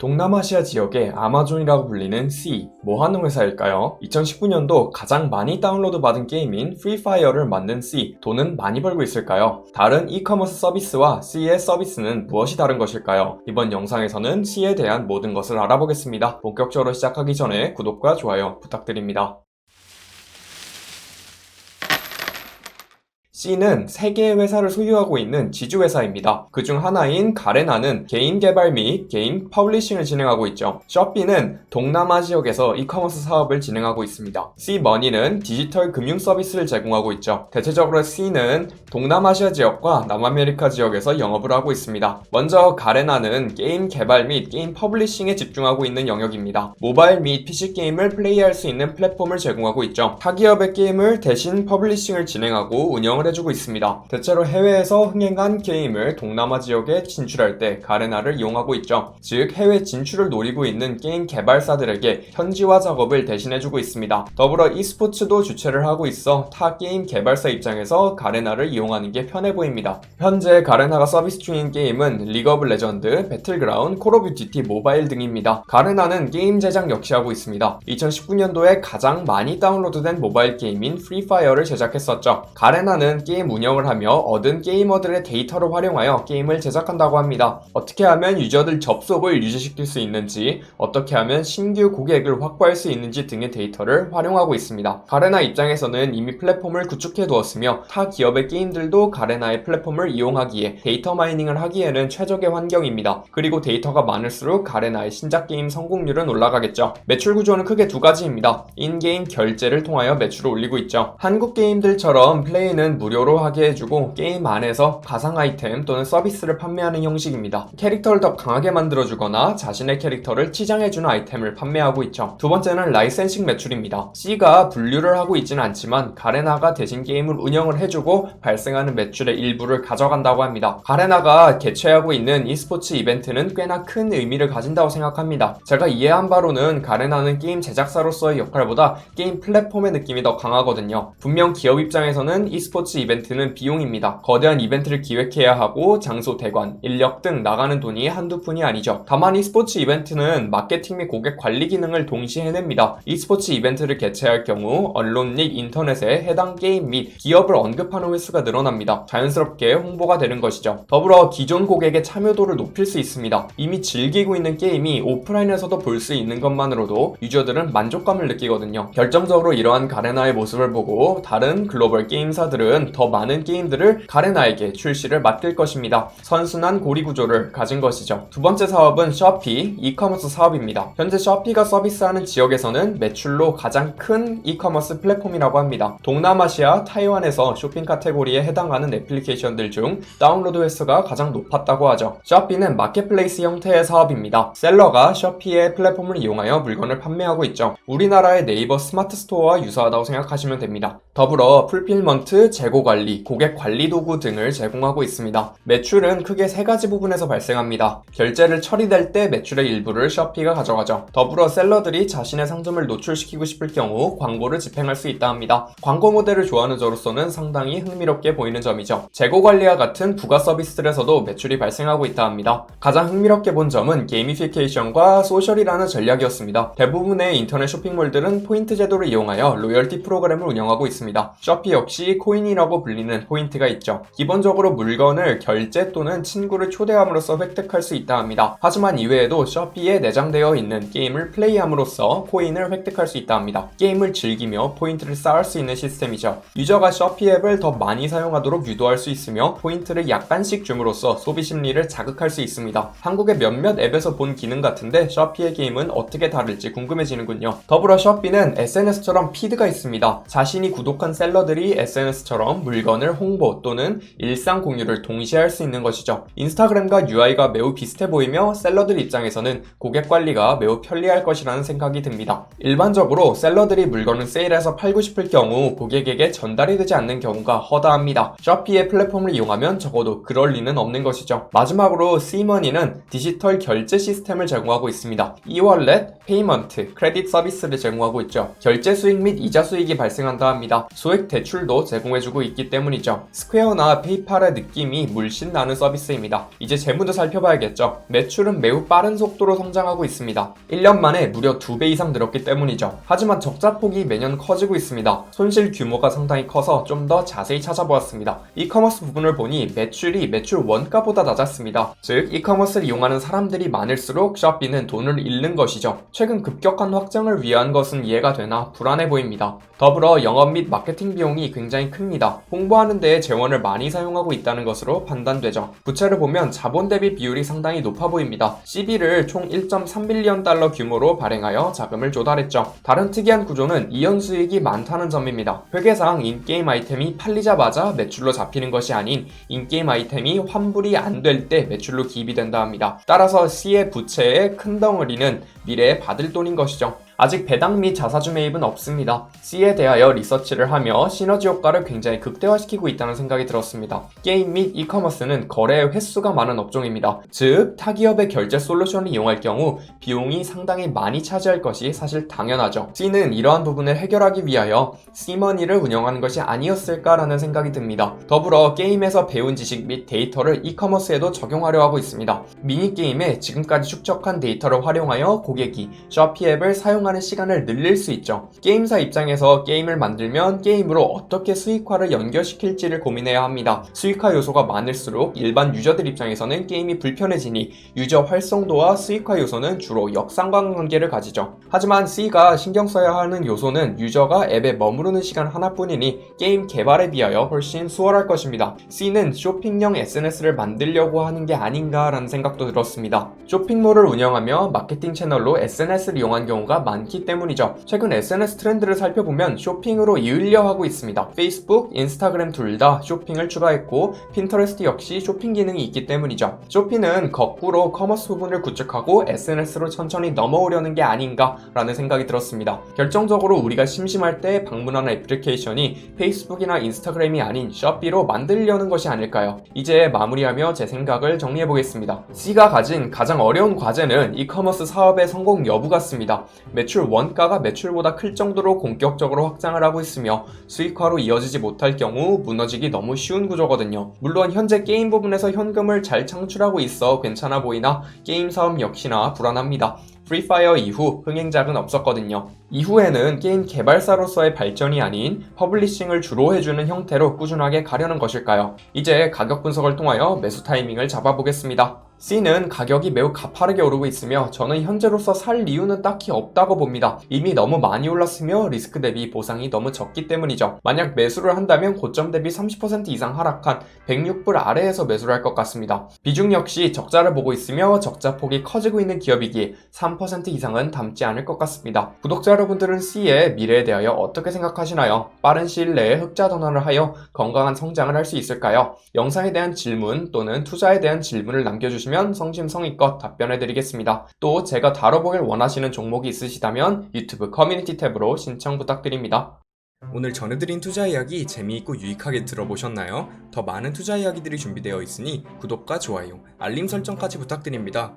동남아시아 지역의 아마존이라고 불리는 C, 뭐 하는 회사일까요? 2019년도 가장 많이 다운로드 받은 게임인 프리파이어를 만든 C, 돈은 많이 벌고 있을까요? 다른 이커머스 서비스와 C의 서비스는 무엇이 다른 것일까요? 이번 영상에서는 C에 대한 모든 것을 알아보겠습니다. 본격적으로 시작하기 전에 구독과 좋아요 부탁드립니다. C는 3개의 회사를 소유하고 있는 지주회사입니다. 그중 하나인 가레나는 게임 개발 및 게임 퍼블리싱을 진행하고 있죠. 쇼피는 동남아 지역에서 이커머스 사업을 진행하고 있습니다. C머니는 디지털 금융 서비스를 제공하고 있죠. 대체적으로 C는 동남아시아 지역과 남아메리카 지역에서 영업을 하고 있습니다. 먼저 가레나는 게임 개발 및 게임 퍼블리싱에 집중하고 있는 영역입니다. 모바일 및 PC 게임을 플레이할 수 있는 플랫폼을 제공하고 있죠. 타기업의 게임을 대신 퍼블리싱을 진행하고 운영을 해주고 있습니다. 대체로 해외에서 흥행한 게임을 동남아 지역에 진출할 때 가레나를 이용하고 있죠. 즉 해외 진출을 노리고 있는 게임 개발사들에게 현지화 작업을 대신해주고 있습니다. 더불어 e스포츠도 주최를 하고 있어 타 게임 개발사 입장에서 가레나를 이용하는 게 편해 보입니다. 현재 가레나가 서비스 중인 게임은 리그 오브 레전드, 배틀그라운, 콜 오브 듀티 모바일 등입니다. 가레나는 게임 제작 역시 하고 있습니다. 2019년도에 가장 많이 다운로드된 모바일 게임인 프리파이어를 제작했었죠. 가레나는 게임 운영을 하며 얻은 게이머들의 데이터를 활용하여 게임을 제작한다고 합니다. 어떻게 하면 유저들 접속을 유지시킬 수 있는지, 어떻게 하면 신규 고객을 확보할 수 있는지 등의 데이터를 활용하고 있습니다. 가레나 입장에서는 이미 플랫폼을 구축해 두었으며 타 기업의 게임들도 가레나의 플랫폼을 이용하기에 데이터 마이닝을 하기에는 최적의 환경입니다. 그리고 데이터가 많을수록 가레나의 신작 게임 성공률은 올라가겠죠. 매출 구조는 크게 두 가지입니다. 인게임 결제를 통하여 매출을 올리고 있죠. 한국 게임들처럼 플레이는 무료로 하게 해주고 게임 안에서 가상 아이템 또는 서비스를 판매하는 형식입니다. 캐릭터를 더 강하게 만들어주거나 자신의 캐릭터를 치장해주는 아이템을 판매하고 있죠. 두 번째는 라이센싱 매출입니다. C가 분류를 하고 있지는 않지만 가레나가 대신 게임을 운영을 해주고 발생하는 매출의 일부를 가져간다고 합니다. 가레나가 개최하고 있는 e스포츠 이벤트는 꽤나 큰 의미를 가진다고 생각합니다. 제가 이해한 바로는 가레나는 게임 제작사로서의 역할보다 게임 플랫폼의 느낌이 더 강하거든요. 분명 기업 입장에서는 e스포츠 이벤트는 비용입니다. 거대한 이벤트를 기획해야 하고 장소 대관, 인력 등 나가는 돈이 한두 푼이 아니죠. 다만 e스포츠 이벤트는 마케팅 및 고객 관리 기능을 동시에 해냅니다. e스포츠 이벤트를 개최할 경우 언론 및 인터넷에 해당 게임 및 기업을 언급하는 횟수가 늘어납니다. 자연스럽게 홍보가 되는 것이죠. 더불어 기존 고객의 참여도를 높일 수 있습니다. 이미 즐기고 있는 게임이 오프라인에서도 볼 수 있는 것만으로도 유저들은 만족감을 느끼거든요. 결정적으로 이러한 가레나의 모습을 보고 다른 글로벌 게임사들은 더 많은 게임들을 가레나에게 출시를 맡길 것입니다. 선순환 고리 구조를 가진 것이죠. 두 번째 사업은 쇼피 이커머스 사업입니다. 현재 쇼피가 서비스하는 지역에서는 매출로 가장 큰 이커머스 플랫폼이라고 합니다. 동남아시아, 타이완에서 쇼핑 카테고리에 해당하는 애플리케이션들 중 다운로드 횟수가 가장 높았다고 하죠. 쇼피는 마켓플레이스 형태의 사업입니다. 셀러가 쇼피의 플랫폼을 이용하여 물건을 판매하고 있죠. 우리나라의 네이버 스마트 스토어와 유사하다고 생각하시면 됩니다. 더불어 풀필먼트, 재고 관리, 고객 관리 도구 등을 제공하고 있습니다. 매출은 크게 세 가지 부분에서 발생합니다. 결제를 처리될 때 매출의 일부를 쇼피가 가져가죠. 더불어 셀러들이 자신의 상점을 노출시키고 싶을 경우 광고를 집행할 수 있다 합니다. 광고 모델을 좋아하는 저로서는 상당히 흥미롭게 보이는 점이죠. 재고 관리와 같은 부가 서비스들에서도 매출이 발생하고 있다 합니다. 가장 흥미롭게 본 점은 게이미피케이션과 소셜이라는 전략이었습니다. 대부분의 인터넷 쇼핑몰들은 포인트 제도를 이용하여 로열티 프로그램을 운영하고 있습니다. 쇼피 역시 코인이라 고 불리는 포인트가 있죠. 기본적으로 물건을 결제 또는 친구를 초대함으로써 획득할 수 있다 합니다. 하지만 이외에도 쇼피에 내장되어 있는 게임을 플레이함으로써 코인을 획득할 수 있다 합니다. 게임을 즐기며 포인트를 쌓을 수 있는 시스템이죠. 유저가 쇼피 앱을 더 많이 사용하도록 유도할 수 있으며 포인트를 약간씩 줌으로써 소비 심리를 자극할 수 있습니다. 한국의 몇몇 앱에서 본 기능 같은데 쇼피의 게임은 어떻게 다를지 궁금해지는군요. 더불어 쇼피는 SNS처럼 피드가 있습니다. 자신이 구독한 셀러들이 SNS처럼 물건을 홍보 또는 일상 공유를 동시에 할 수 있는 것이죠. 인스타그램과 UI가 매우 비슷해 보이며 셀러들 입장에서는 고객 관리가 매우 편리할 것이라는 생각이 듭니다. 일반적으로 셀러들이 물건을 세일해서 팔고 싶을 경우 고객에게 전달이 되지 않는 경우가 허다합니다. 쇼피의 플랫폼을 이용하면 적어도 그럴 리는 없는 것이죠. 마지막으로 C머니는 디지털 결제 시스템을 제공하고 있습니다. e월렛, 페이먼트, 크레딧 서비스를 제공하고 있죠. 결제 수익 및 이자 수익이 발생한다 합니다. 소액 대출도 제공해주고 가지고 있기 때문이죠. 스퀘어나 페이팔의 느낌이 물씬 나는 서비스입니다. 이제 재무도 살펴봐야겠죠. 매출은 매우 빠른 속도로 성장하고 있습니다. 1년 만에 무려 2배 이상 늘었기 때문이죠. 하지만 적자폭이 매년 커지고 있습니다. 손실 규모가 상당히 커서 좀 더 자세히 찾아보았습니다. 이커머스 부분을 보니 매출이 매출 원가보다 낮았습니다. 즉, 이커머스를 이용하는 사람들이 많을수록 셔피는 돈을 잃는 것이죠. 최근 급격한 확장을 위한 것은 이해가 되나 불안해 보입니다. 더불어 영업 및 마케팅 비용이 굉장히 큽니다. 홍보하는 데에 재원을 많이 사용하고 있다는 것으로 판단되죠. 부채를 보면 자본 대비 비율이 상당히 높아 보입니다. CB를 총 1.3빌리언 달러 규모로 발행하여 자금을 조달했죠. 다른 특이한 구조는 이연 수익이 많다는 점입니다. 회계상 인게임 아이템이 팔리자마자 매출로 잡히는 것이 아닌 인게임 아이템이 환불이 안 될 때 매출로 기입이 된다 합니다. 따라서 C의 부채의 큰 덩어리는 미래에 받을 돈인 것이죠. 아직 배당 및 자사주 매입은 없습니다. C에 대하여 리서치를 하며 시너지 효과를 굉장히 극대화시키고 있다는 생각이 들었습니다. 게임 및 이커머스는 거래 횟수가 많은 업종입니다. 즉, 타기업의 결제 솔루션을 이용할 경우 비용이 상당히 많이 차지할 것이 사실 당연하죠. C는 이러한 부분을 해결하기 위하여 C머니를 운영하는 것이 아니었을까라는 생각이 듭니다. 더불어 게임에서 배운 지식 및 데이터를 이커머스에도 적용하려 하고 있습니다. 미니게임에 지금까지 축적한 데이터를 활용하여 고객이 쇼피 앱을 사용하 는 시간을 늘릴 수 있죠. 게임사 입장에서 게임을 만들면 게임으로 어떻게 수익화를 연결시킬지를 고민해야 합니다. 수익화 요소가 많을수록 일반 유저들 입장에서는 게임이 불편해지니 유저 활성도와 수익화 요소는 주로 역상관관계를 가지죠. 하지만 C가 신경 써야 하는 요소는 유저가 앱에 머무르는 시간 하나뿐이니 게임 개발에 비하여 훨씬 수월할 것입니다. C는 쇼핑용 SNS를 만들려고 하는 게 아닌가라는 생각도 들었습니다. 쇼핑몰을 운영하며 마케팅 채널로 SNS를 이용한 경우가 많기 때문이죠. 최근 SNS 트렌드를 살펴보면 쇼핑으로 이으려 하고 있습니다. 페이스북, 인스타그램 둘 다 쇼핑을 추가했고 핀터레스트 역시 쇼핑 기능이 있기 때문이죠. 쇼핑은 거꾸로 커머스 부분을 구축하고 SNS로 천천히 넘어오려는 게 아닌가라는 생각이 들었습니다. 결정적으로 우리가 심심할 때 방문하는 애플리케이션이 페이스북이나 인스타그램이 아닌 쇼피로 만들려는 것이 아닐까요? 이제 마무리하며 제 생각을 정리해 보겠습니다. C가 가진 가장 어려운 과제는 이커머스 사업의 성공 여부 같습니다. 매출 원가가 매출보다 클 정도로 본격적으로 확장을 하고 있으며 수익화로 이어지지 못할 경우 무너지기 너무 쉬운 구조거든요. 물론 현재 게임 부분에서 현금을 잘 창출하고 있어 괜찮아 보이나 게임 사업 역시나 불안합니다. 프리파이어 이후 흥행작은 없었거든요. 이후에는 게임 개발사로서의 발전이 아닌 퍼블리싱을 주로 해주는 형태로 꾸준하게 가려는 것일까요? 이제 가격 분석을 통하여 매수 타이밍을 잡아보겠습니다. C는 가격이 매우 가파르게 오르고 있으며 저는 현재로서 살 이유는 딱히 없다고 봅니다. 이미 너무 많이 올랐으며 리스크 대비 보상이 너무 적기 때문이죠. 만약 매수를 한다면 고점 대비 30% 이상 하락한 106불 아래에서 매수를 할 것 같습니다. 비중 역시 적자를 보고 있으며 적자 폭이 커지고 있는 기업이기에 3% 이상은 담지 않을 것 같습니다. 구독자 여러분들은 C의 미래에 대하여 어떻게 생각하시나요? 빠른 시일 내에 흑자 전환을 하여 건강한 성장을 할 수 있을까요? 영상에 대한 질문 또는 투자에 대한 질문을 남겨주시면 성심성의껏 답변해 드리겠습니다. 또 제가 다뤄보길 원하시는 종목이 있으시다면 유튜브 커뮤니티 탭으로 신청 부탁드립니다. 오늘 전해드린 투자 이야기 재미있고 유익하게 들어보셨나요? 더 많은 투자 이야기들이 준비되어 있으니 구독과 좋아요, 알림 설정까지 부탁드립니다.